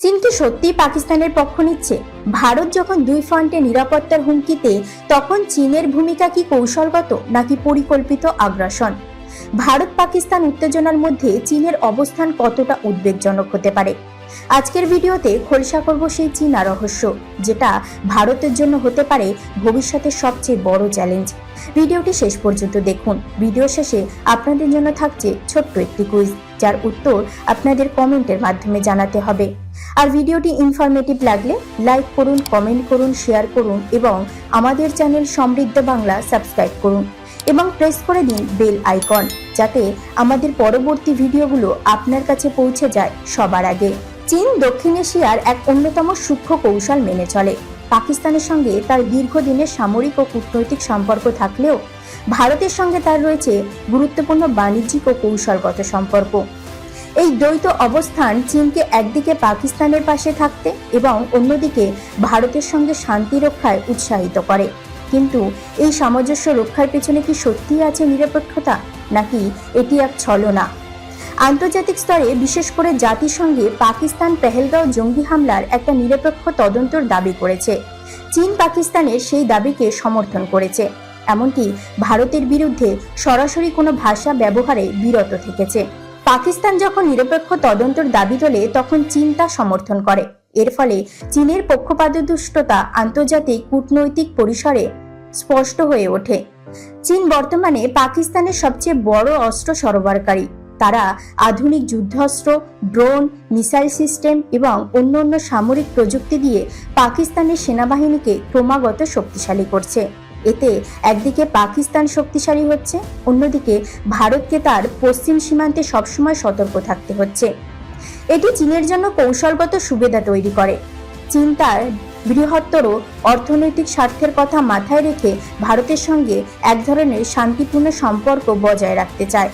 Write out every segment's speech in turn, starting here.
চীন কি সত্যিই পাকিস্তানের পক্ষ নিচ্ছে। ভারত যখন দুই ফ্রন্টে নিরাপত্তার হুমকিতে, তখন চীনের ভূমিকা কি কৌশলগত নাকি পরিকল্পিত আগ্রাসন? ভারত পাকিস্তান উত্তেজনার মধ্যে চীনের অবস্থান কতটা উদ্বেগজনক হতে পারে? আজকের ভিডিওতে খোলসা করব সেই চীনা রহস্য, যেটা ভারতের জন্য হতে পারে ভবিষ্যতের সবচেয়ে বড় চ্যালেঞ্জ। ভিডিওটি শেষ পর্যন্ত দেখুন। ভিডিও শেষে আপনাদের জন্য থাকছে ছোট্ট একটি কুইজ, যার উত্তর আপনাদের কমেন্টের মাধ্যমে জানাতে হবে। আর ভিডিওটি ইনফরমেটিভ লাগলে লাইক করুন কমেন্ট করুন শেয়ার করুন এবং আমাদের চ্যানেল সমৃদ্ধ বাংলা সাবস্ক্রাইব করুন এবং প্রেস করে দিন বেল আইকন যাতে আমাদের পরবর্তী ভিডিওগুলো আপনার কাছে পৌঁছে যায় সবার আগে। চীন, দক্ষিণ এশিয়ার এক অন্যতম সূক্ষ্ম কৌশল মেনে চলে। পাকিস্তানের সঙ্গে তার দীর্ঘদিনের সামরিক ও কূটনৈতিক সম্পর্ক থাকলেও ভারতের সঙ্গে তার রয়েছে গুরুত্বপূর্ণ বাণিজ্যিক ও কৌশলগত সম্পর্ক। এই দ্বৈত অবস্থান চীনকে একদিকে পাকিস্তানের পাশে থাকতে এবং অন্যদিকে ভারতের সঙ্গে শান্তি রক্ষায় উৎসাহিত করে। কিন্তু এই সামঞ্জস্য রক্ষার পেছনে কি সত্যিই আছে নিরপেক্ষতা? নাকি এটি এক ছলনা? আন্তর্জাতিক স্তরে, বিশেষ করে জাতিসংঘে, পাকিস্তান পেহেলগাঁও জঙ্গি হামলার একটা নিরপেক্ষ তদন্তর দাবি করেছে। চীন পাকিস্তানের সেই দাবিকে সমর্থন করেছে। এমনকি ভারতের বিরুদ্ধে সরাসরি কোনো ভাষা ব্যবহারে বিরত থেকেছে। পাকিস্তান যখন নিরপেক্ষ তদন্তর দাবি তোলে, তখন চীন তা সমর্থন করে। এর ফলে চীনের পক্ষপাতদুষ্টতা আন্তর্জাতিক কূটনৈতিক পরিসরে স্পষ্ট হয়ে ওঠে। চীন বর্তমানে পাকিস্তানের সবচেয়ে বড় অস্ত্র সরবরাহকারী। তারা আধুনিক যুদ্ধাস্ত্র ড্রোন, মিসাইল সিস্টেম এবং অন্যান্য সামরিক প্রযুক্তি দিয়ে পাকিস্তানের সেনাবাহিনীকে ক্রমাগত শক্তিশালী করছে। এতে একদিকে পাকিস্তান শক্তিশালী হচ্ছে, অন্যদিকে ভারতকে তার পশ্চিম সীমান্তে সবসময় সতর্ক থাকতে হচ্ছে। এটি চীনের জন্য কৌশলগত সুবিধা তৈরি করে। চীন তার বৃহত্তর অর্থনৈতিক স্বার্থের কথা মাথায় রেখে ভারতের সঙ্গে এক ধরনের শান্তিপূর্ণ সম্পর্ক বজায় রাখতে চায়।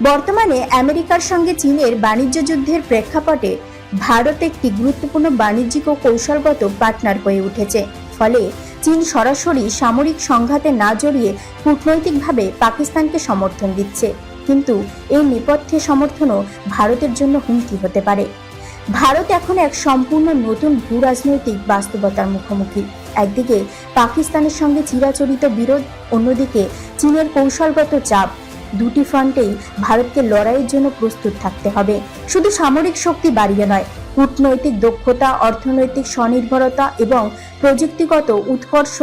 বর্তমানে আমেরিকার সঙ্গে চীনের বাণিজ্য যুদ্ধের প্রেক্ষাপটে ভারত একটি গুরুত্বপূর্ণ বাণিজ্যিক ও কৌশলগত পার্টনার হয়ে উঠেছে। ফলে চীন সরাসরি সামরিক সংঘাতে না জড়িয়ে কূটনৈতিকভাবে পাকিস্তানকে সমর্থন দিচ্ছে। কিন্তু এই নেপথ্যে সমর্থনও ভারতের জন্য হুমকি হতে পারে। ভারত এখন এক সম্পূর্ণ নতুন ভূ রাজনৈতিক বাস্তবতার মুখোমুখি। একদিকে পাকিস্তানের সঙ্গে চিরাচরিত বিরোধ, অন্যদিকে চীনের কৌশলগত চাপ দুটি ফ্রন্টেই ভারতকে লড়াইয়ের জন্য প্রস্তুত থাকতে হবে। শুধু সামরিক শক্তি বাড়িয়ে নয়, কূটনৈতিক দক্ষতা, অর্থনৈতিক স্বনির্ভরতা এবং প্রযুক্তিগত উৎকর্ষ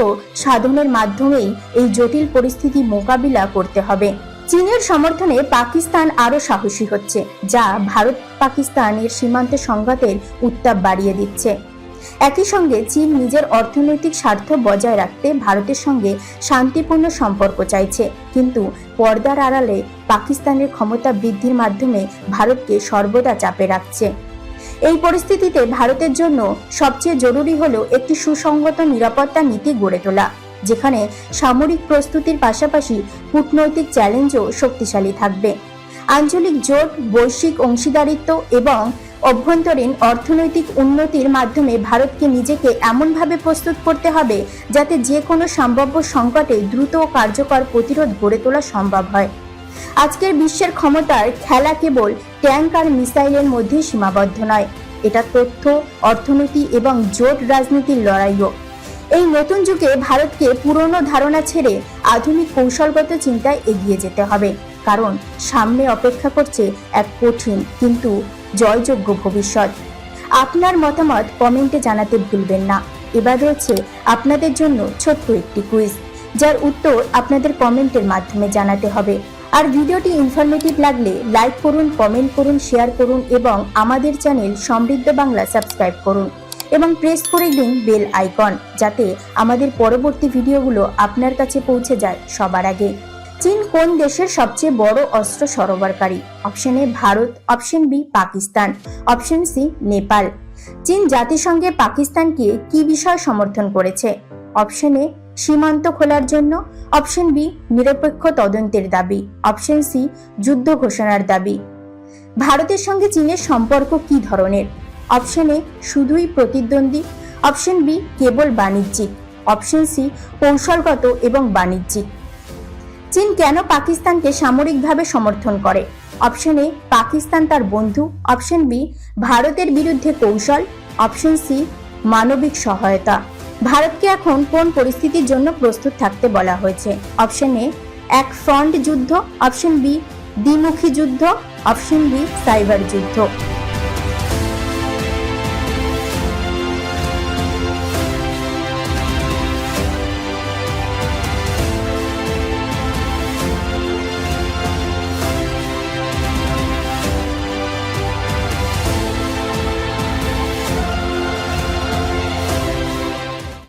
সাধনের মাধ্যমেই এই জটিল পরিস্থিতি মোকাবিলা করতে হবে। চীনের সমর্থনে পাকিস্তান আরও সাহসী হচ্ছে, যা ভারত পাকিস্তানের সীমান্তে সংঘাতের উত্তাপ বাড়িয়ে দিচ্ছে। একই সঙ্গে চীন নিজের অর্থনৈতিক স্বার্থ বজায় রাখতে ভারতের সঙ্গে শান্তিপূর্ণ সম্পর্ক চাইছে। কিন্তু পর্দার আড়ালে পাকিস্তানের ক্ষমতা বৃদ্ধির মাধ্যমে ভারতকে সর্বদা চাপে রাখছে। এই পরিস্থিতিতে ভারতের জন্য সবচেয়ে জরুরি হল একটি সুসংগত নিরাপত্তা নীতি গড়ে তোলা, যেখানে সামরিক প্রস্তুতির পাশাপাশি কূটনৈতিক চ্যালেঞ্জও শক্তিশালী থাকবে। আঞ্চলিক জোট, বৈশ্বিক অংশীদারিত্ব এবং অভ্যন্তরীণ অর্থনৈতিক উন্নতির মাধ্যমে ভারতকে নিজেকে এমনভাবে প্রস্তুত করতে হবে যাতে যে কোনো সম্ভাব্য সংকটে দ্রুত ও কার্যকর প্রতিরোধ গড়ে তোলা সম্ভব হয়। আজকের বিশ্বের ক্ষমতার খেলা কেবল ট্যাঙ্ক আর মিসাইলের মধ্যে সীমাবদ্ধ নয়, এটা তথ্য, অর্থনীতি এবং জোট রাজনীতির লড়াইও। এই নতুন যুগে ভারতকে পুরনো ধারণা ছেড়ে আধুনিক কৌশলগত চিন্তায় এগিয়ে যেতে হবে। কারণ সামনে অপেক্ষা করছে এক কঠিন কিন্তু জয়যোগ্য ভবিষ্যৎ। আপনার মতামত কমেন্টে জানাতে ভুলবেন না। এবার রয়েছে আপনাদের জন্য ছোট্ট একটি কুইজ, যার উত্তর আপনাদের কমেন্টের মাধ্যমে জানাতে হবে। আর ভিডিওটি ইনফরমেটিভ লাগলে লাইক করুন কমেন্ট করুন শেয়ার করুন এবং আমাদের চ্যানেল সমৃদ্ধ বাংলা সাবস্ক্রাইব করুন এবং প্রেস করে দিন বেল আইকন যাতে আমাদের পরবর্তী ভিডিওগুলো আপনার কাছে পৌঁছে যায় সবার আগে। চীন কোন দেশের সবচেয়ে বড় অস্ত্র সরবরাহকারী? Option A Bharat, option B Pakistan, option C Nepal. চীন জাতিসংঘে পাকিস্তানকে কি বিষয় সমর্থন করেছে? অপশন এ সীমান্ত খোলার জন্য, অপশন বি নিরপেক্ষ তদন্তের দাবি, অপশন সি যুদ্ধ ঘোষণার দাবি। ভারতের সঙ্গে চীনের সম্পর্ক কি ধরনের? অপশন এ শুধুই প্রতিদ্বন্দ্বী, অপশন বি কেবল বাণিজ্যিক, অপশন সি কৌশলগত এবং বাণিজ্যিক। চীন কেন পাকিস্তানকে সামরিকভাবে সমর্থন করে? অপশন এ, পাকিস্তান তার বন্ধু। অপশন বি, ভারতের বিরুদ্ধে কৌশল। অপশন সি, মানবিক সহায়তা। ভারতকে এখন কোন পরিস্থিতির জন্য প্রস্তুত থাকতে বলা হয়েছে? অপশন এ, এক ফ্রন্ট যুদ্ধ। অপশন বি, দ্বিমুখী যুদ্ধ। অপশন বি, সাইবার যুদ্ধ।